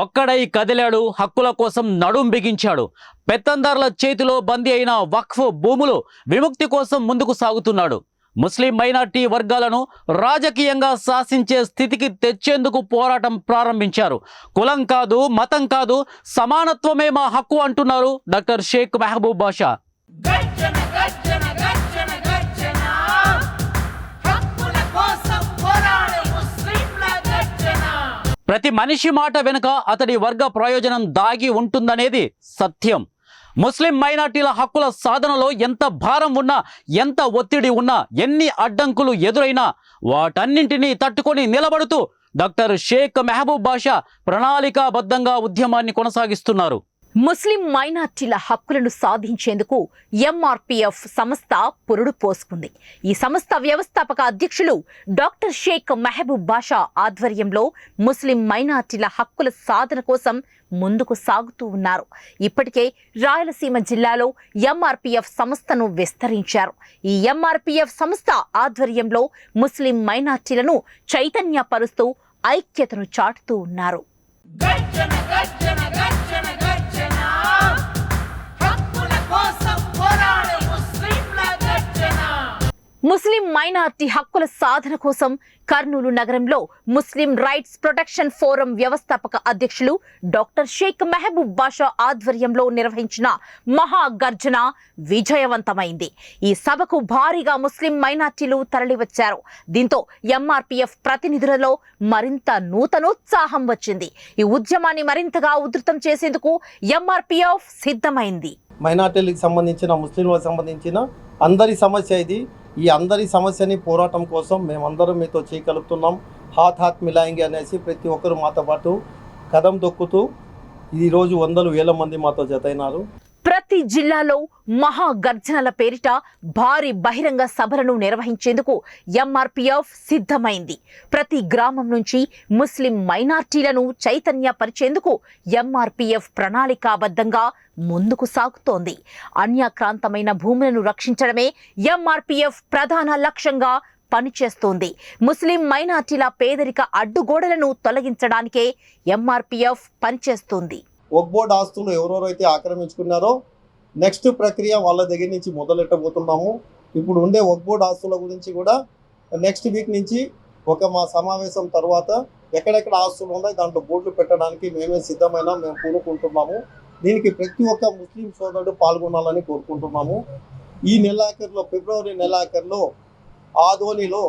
ఒక్కడై కదిలాడు హక్కుల కోసం నడుం బిగించాడు. పెత్తందారుల చేతిలో బందీ అయిన వక్ఫ్ భూములు విముక్తి కోసం ముందుకు సాగుతున్నాడు. ముస్లిం మైనార్టీ వర్గాలను రాజకీయంగా శాసించే స్థితికి తెచ్చేందుకు పోరాటం ప్రారంభించారు. కులం కాదు మతం కాదు సమానత్వమే మా హక్కు అంటున్నారు డాక్టర్ షేక్ మెహబూబ్ బాషా. ప్రతి మనిషి మాట వెనుక అతడి వర్గ ప్రయోజనం దాగి ఉంటుందనేది సత్యం. ముస్లిం మైనార్టీల హక్కుల సాధనలో ఎంత భారం ఉన్నా ఎంత ఒత్తిడి ఉన్నా ఎన్ని అడ్డంకులు ఎదురైనా వాటన్నింటినీ తట్టుకొని నిలబడుతూ డాక్టర్ షేక్ మెహబూబ్ బాషా ప్రణాళికాబద్ధంగా ఉద్యమాన్ని కొనసాగిస్తున్నారు. ముస్లిం మైనార్టీల హక్కులను సాధించేందుకు ఎంఆర్పిఎఫ్ సంస్థ పురుడు పోసుకుంది. ఈ సంస్థ వ్యవస్థాపక అధ్యక్షులు డాక్టర్ షేక్ మెహబూబ్ బాషా ఆధ్వర్యంలో ముస్లిం మైనార్టీల హక్కుల సాధన కోసం ముందుకు సాగుతూ ఉన్నారు. ఇప్పటికే రాయలసీమ జిల్లాలో ఎంఆర్పిఎఫ్ సంస్థను విస్తరించారు. ఈ ఎంఆర్పిఎఫ్ సంస్థ ఆధ్వర్యంలో ముస్లిం మైనార్టీలను చైతన్యపరుస్తూ ఐక్యతను చాటుతూ ఉన్నారు. మైనార్టీ హక్కుల సాధన కోసం కర్నూలు నగరంలో ముస్లిం రైట్స్ ప్రొటెక్షన్ ఫోరం వ్యవస్థాపక అధ్యక్షులు డాక్టర్ షేక్ మెహబూబ్ బాషా ఆధ్వర్యంలో నిర్వహించిన మహాగర్జన విజయవంతమైంది. ఈ సభకు భారీగా ముస్లిం మైనార్టీలు తరలివచ్చారు. దీంతో ఎంఆర్పీఎఫ్ ప్రతినిధులలో మరింత నూతనోత్సాహం వచ్చింది. ఈ ఉద్యమాన్ని మరింతగా ఉధృతం చేసేందుకు ఎంఆర్పీఎఫ్ సిద్ధమైంది. మైనార్టీలకు సంబంధించిన ముస్లింలకు సంబంధించిన అందరి సమస్య ఇది. ఈ అందరి సమస్యని పోరాటం కోసం మేమందరం మీతో చేయగలుగుతున్నాం. హాత్ హాత్ మిలాయింగి అనేసి ప్రతి ఒక్కరు మాతో పాటు కదం దొక్కుతూ ఈరోజు వందలు వేల మంది మాతో జతైనారు. ప్రతి జిల్లాలో మహా గర్జనల పేరిట భారీ బహిరంగ సభలను నిర్వహించేందుకు ఎంఆర్పీఎఫ్ సిద్ధమైంది. ప్రతి గ్రామం నుంచి ముస్లిం మైనార్టీలను చైతన్యపరిచేందుకు ఎంఆర్పీఎఫ్ ప్రణాళికాబద్ధంగా ముందుకు సాగుతోంది. అన్యాక్రాంతమైన భూములను రక్షించడమే ఎంఆర్పీఎఫ్ ప్రధాన లక్ష్యంగా పనిచేస్తోంది. ముస్లిం మైనార్టీల పేదరిక అడ్డుగోడలను తొలగించడానికే ఎంఆర్పీఎఫ్ పనిచేస్తోంది. ఒక్బోర్డ్ ఆస్తులు ఎవరెవరైతే ఆక్రమించుకున్నారో నెక్స్ట్ ప్రక్రియ వాళ్ళ దగ్గర నుంచి మొదలెట్టబోతున్నాము. ఇప్పుడు ఉండే వక్బోర్డ్ ఆస్తుల గురించి కూడా నెక్స్ట్ వీక్ నుంచి ఒక మా సమావేశం తర్వాత ఎక్కడెక్కడ ఆస్తులు ఉన్నాయి దాంట్లో బోర్డులు పెట్టడానికి మేమే సిద్ధమైన మేము పూనుకుంటున్నాము. దీనికి ప్రతి ఒక్క ముస్లిం సోదరుడు పాల్గొనాలని కోరుకుంటున్నాము. ఈ నెలాఖరులో ఫిబ్రవరి నెలాఖరులో ఆదోనిలో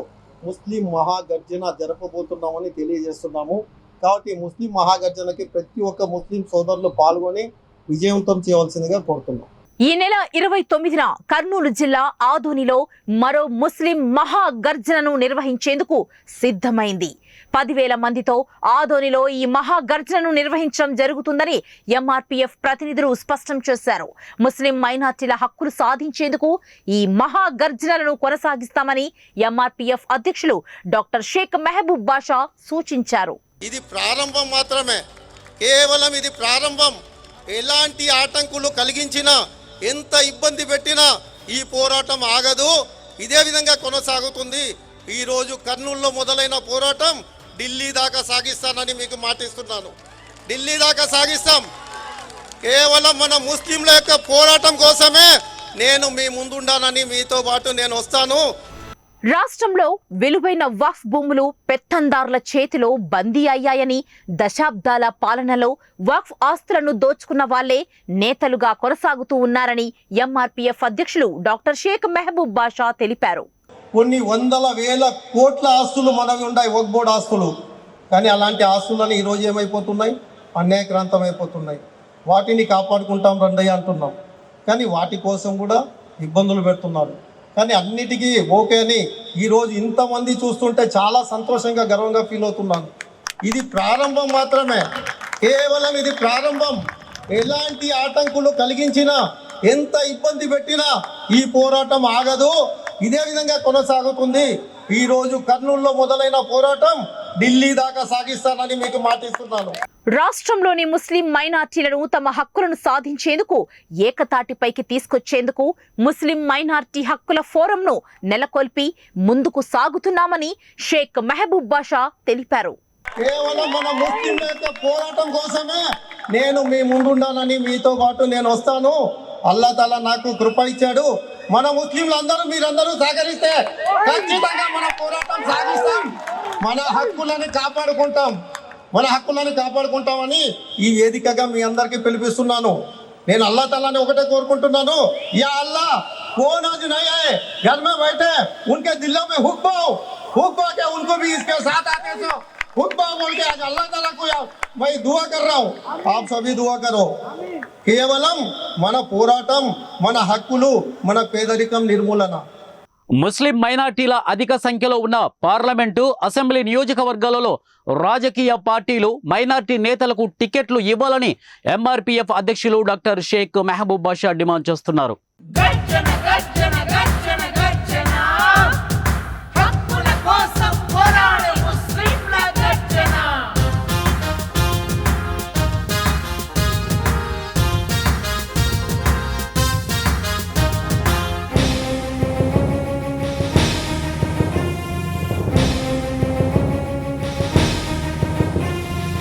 ముస్లిం మహాగర్జన జరపబోతున్నామని తెలియజేస్తున్నాము. కాబట్టి ముస్లిం మహాగర్జనకి ప్రతి ఒక్క ముస్లిం సోదరులు పాల్గొని విజయవంతం చేయవలసిందిగా కోరుతున్నాం. ఈ నెల ఇరవై తొమ్మిదిన కర్నూలు జిల్లా ఆదోనిలో మరో ముస్లిం మహా గర్జనను నిర్వహించేందుకు సిద్ధమైంది. పదివేల మందితో ఆదోనిలో ఈ మహా గర్జనను నిర్వహించడం జరుగుతుందని ఎంఆర్పీఎఫ్ ప్రతినిధులు స్పష్టం చేశారు. ముస్లిం మైనార్టీల హక్కులు సాధించేందుకు ఈ మహా గర్జనలను కొనసాగిస్తామని ఎంఆర్పీఎఫ్ అధ్యక్షులు డాక్టర్ షేక్ మెహబూబ్ బాషా సూచించారు. ఇది ప్రారంభం మాత్రమే. కేవలం ఇది ప్రారంభం. ఎలాంటి ఆటంకులు కలిగించినా ఎంత ఇబ్బంది పెట్టినా ఈ పోరాటం ఆగదు. ఇదే విధంగా కొనసాగుతుంది. ఈరోజు కర్నూలులో మొదలైన పోరాటం ఢిల్లీ దాకా సాగిస్తానని మీకు మాటిస్తున్నాను. ఢిల్లీ దాకా సాగిస్తాం. కేవలం మన ముస్లింల యొక్క పోరాటం కోసమే నేను మీ ముందుండానని మీతో పాటు నేను వస్తాను. రాష్ట్రంలో విలువైన వఫ్ భూములు పెత్తందారుల చేతిలో బందీ అయ్యాయని దశాబ్దాల పాలనలో వక్ఫ్ ఆస్తులను దోచుకున్న వాళ్ళే నేతలుగా కొనసాగుతూ ఉన్నారని ఎంఆర్పీఎఫ్ అధ్యక్షులు డాక్టర్ షేక్ మెహబూబ్ బాషా తెలిపారు. కొన్ని వందల వేల కోట్ల ఆస్తులు మనవి ఉన్నాయి ఒక్బోర్డ్ ఆస్తులు. కానీ అలాంటి ఆస్తులను ఈరోజు ఏమైపోతున్నాయి? అన్యాయక్రాంతం అయిపోతున్నాయి వాటిని కాపాడుకుంటాం రండయ్య అంటున్నాం. కానీ వాటి కోసం కూడా ఇబ్బందులు పెడుతున్నారు. కానీ అన్నిటికీ ఓకే అని ఈరోజు ఇంతమంది చూస్తుంటే చాలా సంతోషంగా గర్వంగా ఫీల్ అవుతున్నాను. ఇది ప్రారంభం మాత్రమే. కేవలం ఇది ప్రారంభం. ఎలాంటి ఆటంకులు కలిగించినా ఎంత ఇబ్బంది పెట్టినా ఈ పోరాటం ఆగదు. ఇదే విధంగా కొనసాగుతుంది. ఈ రోజు కర్నూలులో మొదలైన పోరాటం ఢిల్లీ దాకా సాగిస్తానని మీకు మాటిస్తున్నాను. రాష్ట్రంలోని ముస్లిం మైనార్టీలను తమ హక్కులను సాధించేందుకు ఏకతాటిపైకి తీసుకొచ్చేందుకు ముస్లిం మైనార్టీ హక్కుల ఫోరంను నెలకొల్పి ముందుకు సాగుతున్నామని షేక్ మెహబూబ్ బాషా తెలిపారు. కేవలం మన పోరాటం కోసమే నేను మీ ముందుండానని మీతో పాటు నేను వస్తాను. అల్లా తల నాకు కృప ఇచ్చాడు. మన ముస్లింలందరూ మీరందరూ సహకరిస్తే ఖచ్చితంగా మన పోరాటం సాగిస్తాం మన హక్కులని కాపాడుకుంటాం మన హక్కులని కాపాడుకుంటామని ఈ వేదికగా మీ అందరికీ పిలిపిస్తున్నాను నేను అల్లా తల్లాని ఒకటే కోరుకుంటున్నాను యా అల్లా कौन आज नहीं आए घर में बैठे उनके दिलों में हुक पाओ हुक पा के उनको भी इसके साथ आते तो हुक पाओ बोल के आज अल्लाह ताला को या- मैं दुआ कर रहा हूँ आप सभी दुआ करो కేవలం మన పోరాటం మన హక్కులు మన పేదరికం నిర్మూలన ముస్లిం మైనార్టీల అధిక సంఖ్యలో ఉన్న పార్లమెంటు అసెంబ్లీ నియోజకవర్గాలలో రాజకీయ పార్టీలు మైనార్టీ నేతలకు టికెట్లు ఇవ్వాలని ఎంఆర్పీఎఫ్ అధ్యక్షులు డాక్టర్ షేక్ మెహబూబ్ బాషా డిమాండ్ చేస్తున్నారు గర్జన గర్జన